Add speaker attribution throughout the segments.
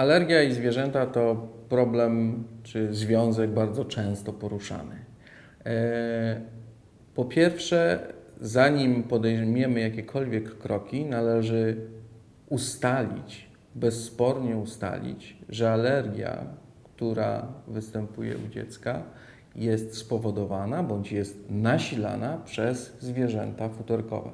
Speaker 1: Alergia i zwierzęta to problem czy związek bardzo często poruszany. E, Po pierwsze, zanim podejmiemy jakiekolwiek kroki, należy ustalić, bezspornie ustalić, że alergia, która występuje u dziecka, jest spowodowana bądź jest nasilana przez zwierzęta futerkowe.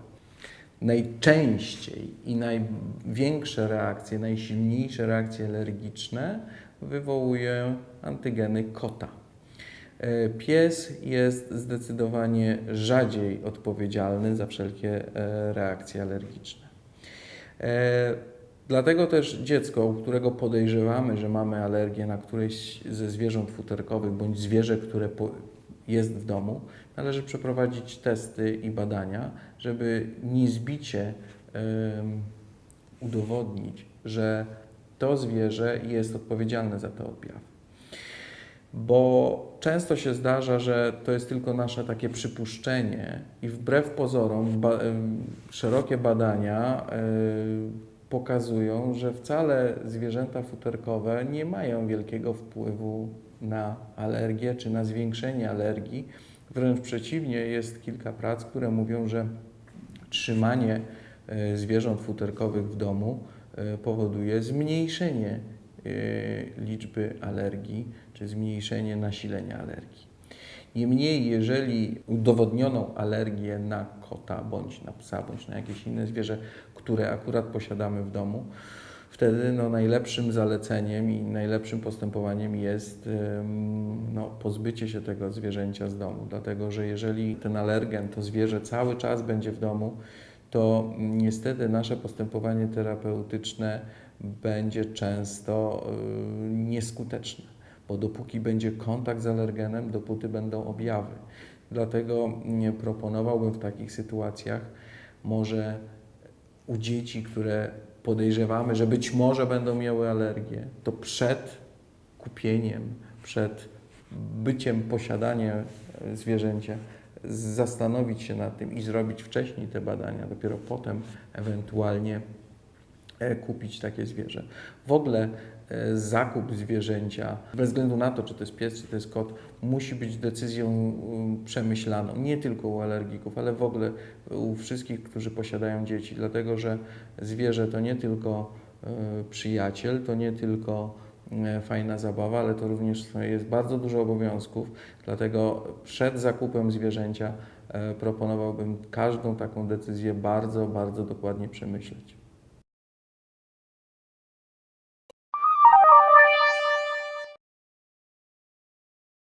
Speaker 1: Najczęściej i największe reakcje, najsilniejsze reakcje alergiczne wywołuje antygeny kota. E, Pies jest zdecydowanie rzadziej odpowiedzialny za wszelkie e, reakcje alergiczne. E, Dlatego też dziecko, u którego podejrzewamy, że mamy alergię na któreś ze zwierząt futerkowych bądź zwierzę, które jest w domu, należy przeprowadzić testy i badania, żeby niezbicie udowodnić, że to zwierzę jest odpowiedzialne za te objawy. Bo często się zdarza, że to jest tylko nasze takie przypuszczenie i wbrew pozorom ba- szerokie badania e, pokazują, że wcale zwierzęta futerkowe nie mają wielkiego wpływu na alergię czy na zwiększenie alergii. Wręcz przeciwnie, jest kilka prac, które mówią, że trzymanie e, zwierząt futerkowych w domu e, powoduje zmniejszenie e, liczby alergii czy zmniejszenie nasilenia alergii. Niemniej, jeżeli udowodnioną alergię na kota, bądź na psa, bądź na jakieś inne zwierzę, które akurat posiadamy w domu, wtedy no, najlepszym zaleceniem i najlepszym postępowaniem jest no, pozbycie się tego zwierzęcia z domu. Dlatego, że jeżeli ten alergen, to zwierzę cały czas będzie w domu, to mm, niestety nasze postępowanie terapeutyczne będzie często nieskuteczne, bo dopóki będzie kontakt z alergenem, dopóty będą objawy. Dlatego nie proponowałbym w takich sytuacjach może u dzieci, które podejrzewamy, że być może będą miały alergię, to przed kupieniem, przed byciem, posiadaniem zwierzęcia, zastanowić się nad tym i zrobić wcześniej te badania, dopiero potem ewentualnie kupić takie zwierzę. W ogóle e, zakup zwierzęcia, bez względu na to, czy to jest pies, czy to jest kot, musi być decyzją przemyślaną. Nie tylko u alergików, ale w ogóle u wszystkich, którzy posiadają dzieci, dlatego że zwierzę to nie tylko e, przyjaciel, to nie tylko e, fajna zabawa, ale to również jest bardzo dużo obowiązków. Dlatego przed zakupem zwierzęcia e, proponowałbym każdą taką decyzję bardzo, bardzo dokładnie przemyśleć.